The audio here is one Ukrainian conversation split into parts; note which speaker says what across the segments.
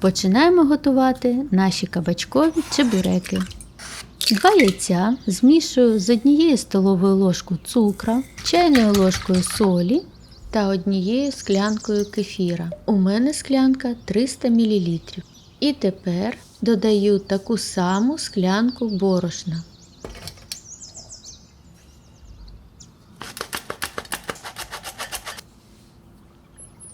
Speaker 1: Починаємо готувати наші кабачкові чебуреки. Два яйця змішую з однією столовою ложкою цукра, чайною ложкою солі та однією склянкою кефіра. У мене склянка 300 мл. І тепер додаю таку саму склянку борошна.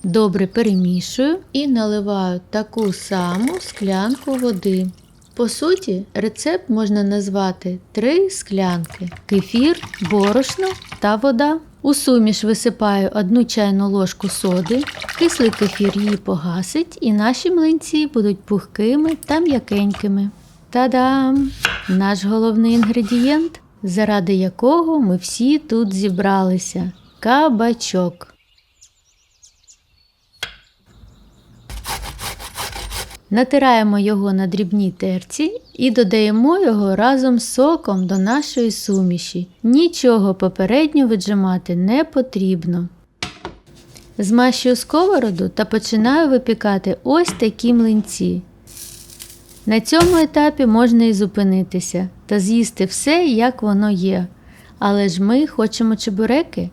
Speaker 1: Добре перемішую і наливаю таку саму склянку води. По суті, рецепт можна назвати три склянки: кефір, борошно та вода. У суміш висипаю одну чайну ложку соди, кислий кефір її погасить, і наші млинці будуть пухкими та м'якенькими. Та-дам! Наш головний інгредієнт, заради якого ми всі тут зібралися кабачок. Натираємо його на дрібній терці і додаємо його разом з соком до нашої суміші. Нічого попередньо віджимати не потрібно. Змащую сковороду та починаю випікати ось такі млинці. На цьому етапі можна і зупинитися та з'їсти все, як воно є. Але ж ми хочемо чебуреки.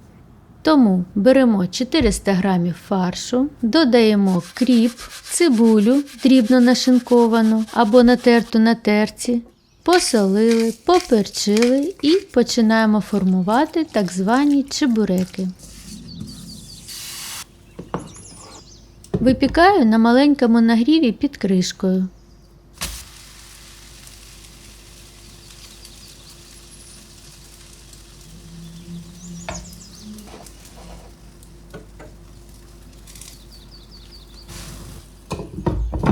Speaker 1: Тому беремо 400 г фаршу, додаємо кріп, цибулю дрібно нашинковану або натерту на терці, посолили, поперчили і починаємо формувати так звані чебуреки. Випікаю на маленькому нагріві під кришкою.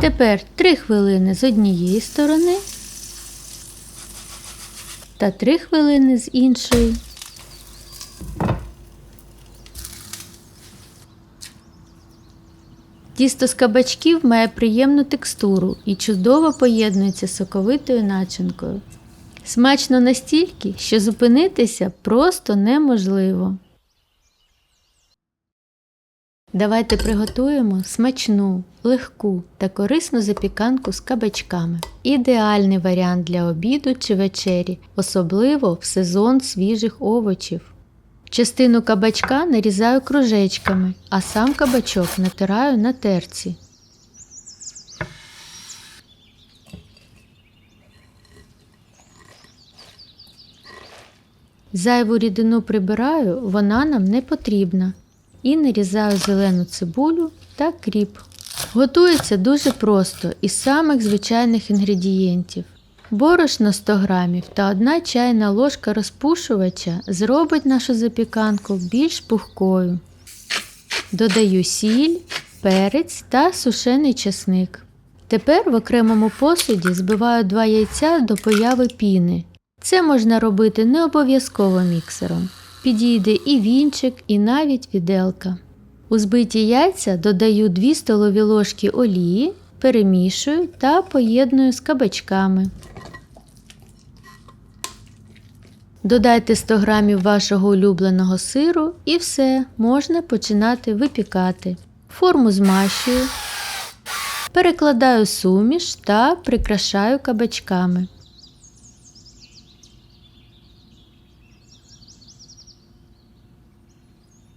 Speaker 1: Тепер 3 хвилини з однієї сторони та 3 хвилини з іншої. Тісто з кабачків має приємну текстуру і чудово поєднується з соковитою начинкою. Смачно настільки, що зупинитися просто неможливо. Давайте приготуємо смачну, легку та корисну запіканку з кабачками. Ідеальний варіант для обіду чи вечері, особливо в сезон свіжих овочів. Частину кабачка нарізаю кружечками, а сам кабачок натираю на терці. Зайву рідину прибираю, вона нам не потрібна. І нарізаю зелену цибулю та кріп. Готується дуже просто із самих звичайних інгредієнтів. Борошно 100 г та 1 чайна ложка розпушувача зробить нашу запіканку більш пухкою. Додаю сіль, перець та сушений чесник. Тепер в окремому посуді збиваю 2 яйця до появи піни. Це можна робити не обов'язково міксером. Підійде і вінчик, і навіть віделка. У збиті яйця додаю 2 столові ложки олії, перемішую та поєдную з кабачками. Додайте 100 г вашого улюбленого сиру і все, можна починати випікати. Форму змащую, перекладаю суміш та прикрашаю кабачками.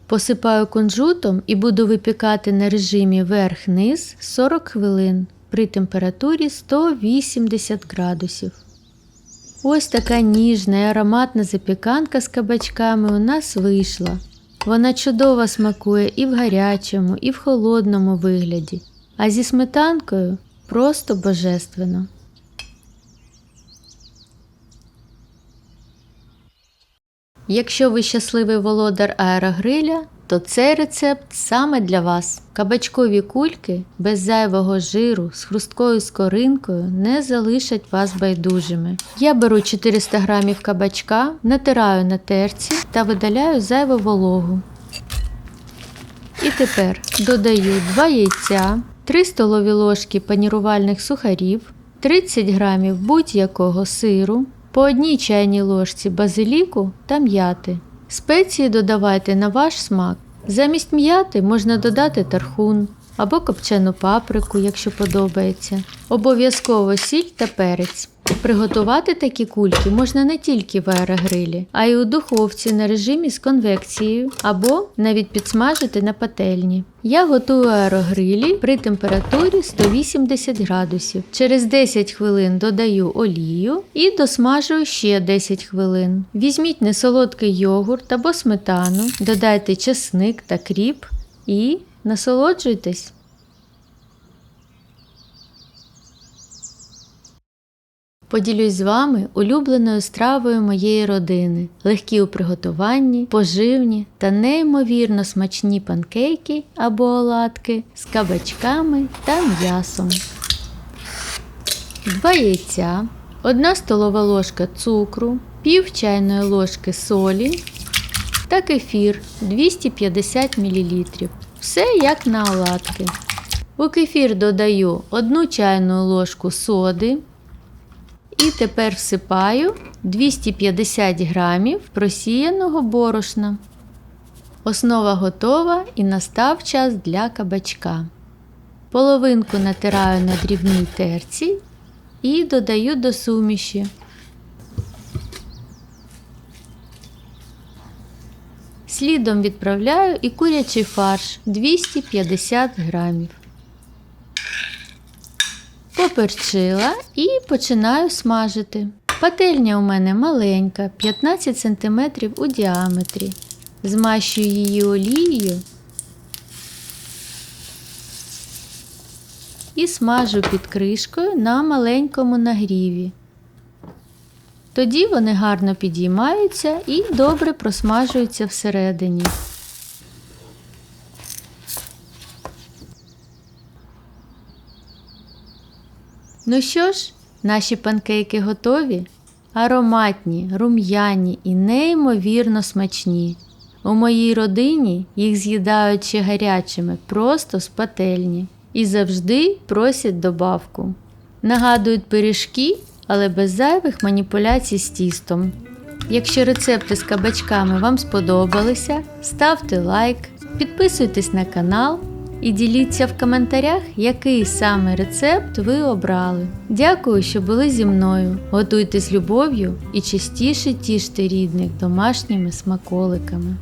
Speaker 1: Посипаю кунжутом і буду випікати на режимі верх-низ 40 хвилин при температурі 180 градусів. Ось така ніжна і ароматна запіканка з кабачками у нас вийшла. Вона чудово смакує і в гарячому, і в холодному вигляді, а зі сметанкою просто божественно. Якщо ви щасливий володар аерогриля, то цей рецепт саме для вас. Кабачкові кульки без зайвого жиру з хрусткою скоринкою не залишать вас байдужими. Я беру 400 г кабачка, натираю на терці та видаляю зайву вологу. І тепер додаю 2 яйця, 3 столові ложки панірувальних сухарів, 30 г будь-якого сиру, по одній чайній ложці базиліку та м'яти. Спеції додавайте на ваш смак. Замість м'яти можна додати тархун, або копчену паприку, якщо подобається. Обов'язково сіль та перець. Приготувати такі кульки можна не тільки в аерогрилі, а й у духовці на режимі з конвекцією або навіть підсмажити на пательні. Я готую аерогрилі при температурі 180 градусів. Через 10 хвилин додаю олію і досмажую ще 10 хвилин. Візьміть несолодкий йогурт або сметану, додайте чесник та кріп і насолоджуйтесь. Поділюсь з вами улюбленою стравою моєї родини, легкі у приготуванні, поживні та неймовірно смачні панкейки або оладки з кабачками та м'ясом. 2 яйця, 1 столова ложка цукру, пів чайної ложки солі та кефір 250 мл. Все як на оладки. У кефір додаю 1 чайну ложку соди. І тепер всипаю 250 грамів просіяного борошна. Основа готова і настав час для кабачка. Половинку натираю на дрібній терці і додаю до суміші. Слідом відправляю і курячий фарш 250 грамів. Поперчила і починаю смажити. Пательня у мене маленька, 15 см у діаметрі. Змащую її олією і смажу під кришкою на маленькому нагріві. Тоді вони гарно підіймаються і добре просмажуються всередині. Ну що ж, наші панкейки готові? Ароматні, рум'яні і неймовірно смачні. У моїй родині їх з'їдають ще гарячими, просто з пательні. І завжди просять добавку. Нагадують пиріжки, але без зайвих маніпуляцій з тістом. Якщо рецепти з кабачками вам сподобалися, ставте лайк, підписуйтесь на канал і діліться в коментарях, який саме рецепт ви обрали. Дякую, що були зі мною. Готуйте з любов'ю і частіше тіште рідних домашніми смаколиками.